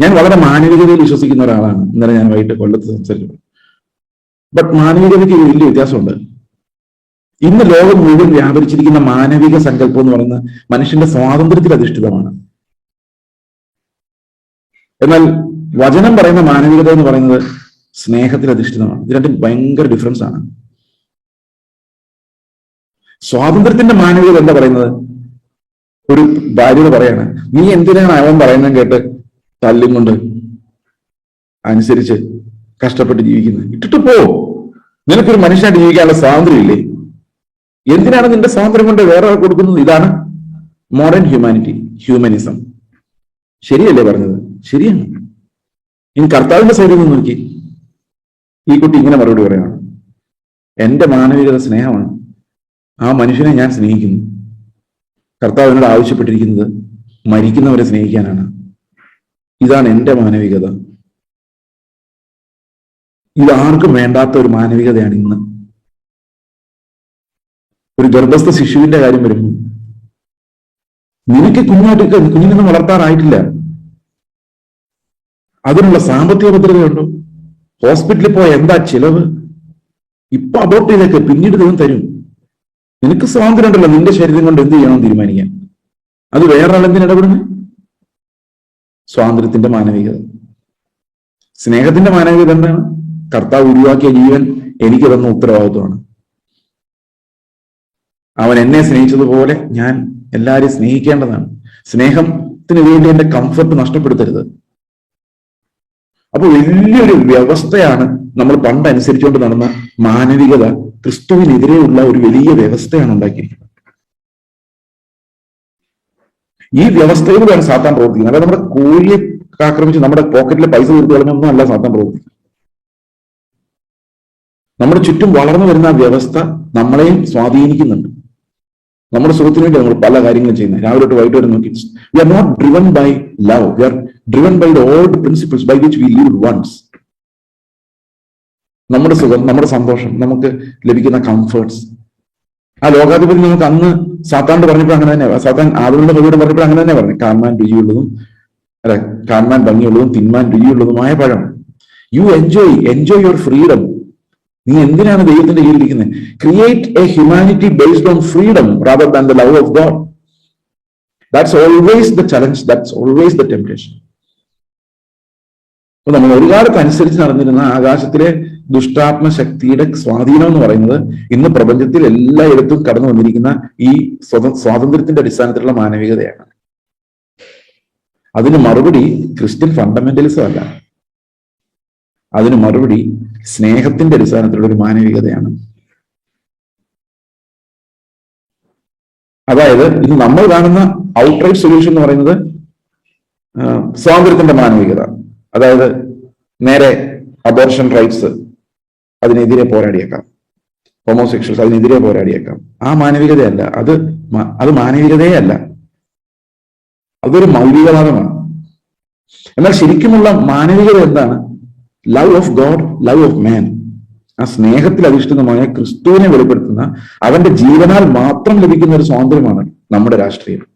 ഞാൻ വളരെ മാനവികതയിൽ വിശ്വസിക്കുന്ന ഒരാളാണ്. ഇന്നലെ ഞാൻ വൈകിട്ട് കൊല്ലത്ത് സംസാരിച്ചു ബട്ട് മാനവികതയ്ക്ക് വലിയ വ്യത്യാസമുണ്ട്. ഇന്ന് ലോകം മുഴുവൻ വ്യാപരിച്ചിരിക്കുന്ന മാനവിക സങ്കല്പം എന്ന് പറയുന്നത് മനുഷ്യന്റെ സ്വാതന്ത്ര്യത്തിൽ അധിഷ്ഠിതമാണ്. എന്നാൽ വചനം പറയുന്ന മാനവികത എന്ന് പറയുന്നത് സ്നേഹത്തിൽ അധിഷ്ഠിതമാണ്. ഇത് രണ്ടും ഭയങ്കര ഡിഫറൻസ് ആണ്. സ്വാതന്ത്ര്യത്തിന്റെ മാനവികത എന്താ പറയുന്നത്? ഒരു ഭാര്യത പറയാണ് നീ എന്തിനാണ് അവൻ പറയുന്നത് കേട്ട് തല്ലും കൊണ്ട് അനുസരിച്ച് കഷ്ടപ്പെട്ട് ജീവിക്കുന്നത് ഇട്ടിട്ട് പോ. നിനക്കൊരു മനുഷ്യനായിട്ട് ജീവിക്കാനുള്ള സ്വാതന്ത്ര്യം ഇല്ലേ എന്തിനാണ് നിന്റെ സ്വാതന്ത്ര്യം കൊണ്ട് വേറെ കൊടുക്കുന്നത്? ഇതാണ് മോഡേൺ ഹ്യൂമാനിറ്റി ഹ്യൂമനിസം ശരിയല്ലേ പറഞ്ഞത്? ശരിയാണ്. ഇനി കർത്താവിന്റെ നിന്ന് നോക്കി. ഈ കുട്ടി ഇങ്ങനെ മറുപടി പറയാണ് എന്റെ മാനവികത സ്നേഹമാണ്. ആ മനുഷ്യനെ ഞാൻ സ്നേഹിക്കുന്നു. കർത്താവിനോട് ആവശ്യപ്പെട്ടിരിക്കുന്നത് മരിക്കുന്നവരെ സ്നേഹിക്കാനാണ്. ഇതാണ് എന്റെ മാനവികത. ഇത് ആർക്കും വേണ്ടാത്ത ഒരു മാനവികതയാണ് ഇന്ന്. ഒരു ഗർഭസ്ഥ ശിശുവിന്റെ കാര്യം വരുമ്പോൾ നിനക്ക് കുഞ്ഞായിട്ട് കുഞ്ഞിനൊന്നും വളർത്താറായിട്ടില്ല. അതിനുള്ള സാമ്പത്തിക ഭദ്രതയുണ്ടോ ഹോസ്പിറ്റലിൽ പോയ എന്താ ചിലവ്? ഇപ്പൊ അബോർട്ട് ചെയ്തേക്ക് പിന്നീട് ദൈവം തരും. നിനക്ക് സ്വാതന്ത്ര്യം ഉണ്ടല്ലോ നിന്റെ ശരീരം കൊണ്ട് എന്ത് ചെയ്യണം തീരുമാനിക്കാൻ. അത് വേറെ ആളെന്തിന് ഇടപെടുന്നു? സ്വാതന്ത്ര്യത്തിന്റെ മാനവികത. സ്നേഹത്തിന്റെ മാനവികത എന്താണ്? കർത്താവ് ഒഴിവാക്കിയ ജീവൻ എനിക്ക് തന്ന ഉത്തരവാദിത്വമാണ്. അവൻ എന്നെ സ്നേഹിച്ചതുപോലെ ഞാൻ എല്ലാവരെയും സ്നേഹിക്കേണ്ടതാണ്. സ്നേഹത്തിന് വേണ്ടി എന്റെ കംഫർട്ട് നഷ്ടപ്പെടുത്തരുത്. അപ്പൊ വലിയൊരു വ്യവസ്ഥയാണ് നമ്മൾ പണ്ട് അനുസരിച്ചുകൊണ്ട് നടന്ന മാനവികത. ക്രിസ്തുവിനെതിരെയുള്ള ഒരു വലിയ വ്യവസ്ഥയാണ് ഉണ്ടാക്കിയിരിക്കുന്നത്. ഈ വ്യവസ്ഥയിലൂടെയാണ് സാത്താൻ പ്രവർത്തിക്കുന്നത് അല്ലാതെ നമ്മുടെ കോഴിയെ ആക്രമിച്ച് നമ്മുടെ പോക്കറ്റിലെ പൈസ തീർത്ത് കളഞ്ഞൊന്നും അല്ല സാത്താൻ പ്രവർത്തിക്കുന്നത് നമ്മുടെ ചുറ്റും വളർന്നു വരുന്ന വ്യവസ്ഥ നമ്മളെയും സ്വാധീനിക്കുന്നുണ്ട്. നമ്മുടെ സുഖത്തിന് വേണ്ടി നമ്മൾ പല കാര്യങ്ങളും ചെയ്യുന്നത്. രാവിലെ തൊട്ട് വൈകിട്ട് വരെ നോക്കി. We are not driven by love we are driven by the old principles by which we live once നമ്മുടെ സുഖം നമ്മുടെ സന്തോഷം നമുക്ക് ലഭിക്കുന്ന കംഫേർട്സ് ആ ലോകാധിപതി നമുക്ക് അന്ന് സാത്താണ്ട് പറഞ്ഞപ്പോൾ അങ്ങനെ തന്നെ സാത്താൻ ആളുകളുടെ കവിയോട് പറഞ്ഞപ്പോൾ അങ്ങനെ തന്നെ പറഞ്ഞു. കാണാൻ രുചിയുള്ളതും അല്ല കാണാൻ ഭംഗിയുള്ളതും തിന്മാൻ രുചിയുള്ളതുമായ പഴം. You enjoy enjoy your freedom നീ എന്തിനാണ് ദൈവത്തിന്റെ കീഴിലിരിക്കുന്നത് create a humanity based on freedom rather than the love of God that's always the challenge that's always the temptation അപ്പൊ നമ്മൾ ഒരു കാലത്ത് അനുസരിച്ച് നടന്നിരുന്ന ആകാശത്തിലെ ദുഷ്ടാത്മ ശക്തിയുടെ സ്വാധീനം എന്ന് പറയുന്നത് ഇന്ന് പ്രപഞ്ചത്തിൽ എല്ലായിടത്തും കടന്നു വന്നിരിക്കുന്ന ഈ സ്വത സ്വാതന്ത്ര്യത്തിന്റെ അടിസ്ഥാനത്തിലുള്ള മാനവികതയാണ്. അതിന് മറുപടി ക്രിസ്ത്യൻ ഫണ്ടമെന്റലിസം അല്ല. അതിന് മറുപടി സ്നേഹത്തിന്റെ അടിസ്ഥാനത്തിലുള്ള ഒരു മാനവികതയാണ്. അതായത് ഇത് നമ്മൾ കാണുന്ന ഔട്ട്റൈറ്റ് സൊല്യൂഷൻ എന്ന് പറയുന്നത് സ്വാതന്ത്ര്യത്തിന്റെ മാനവികത. അതായത് നേരെ അബോർഷൻ റൈറ്റ്സ് അതിനെതിരെ പോരാടിയേക്കാം. ഹോമോസെക്ഷൽസ് അതിനെതിരെ പോരാടിയേക്കാം. ആ മാനവികതയല്ല. അത് അത് മാനവികതയേ അല്ല അതൊരു മൗലികവാദമാണ്. എന്നാൽ ശരിക്കുമുള്ള മാനവികത എന്താണ്? Love of God love of man ആ സ്നേഹത്തിൽ അധിഷ്ഠിതമായ ക്രിസ്തുവിനെ വെളിപ്പെടുത്തുന്ന അവന്റെ ജീവനാൽ മാത്രം ലഭിക്കുന്ന ഒരു സ്വാതന്ത്ര്യമാണ് നമ്മുടെ രാഷ്ട്രീയം.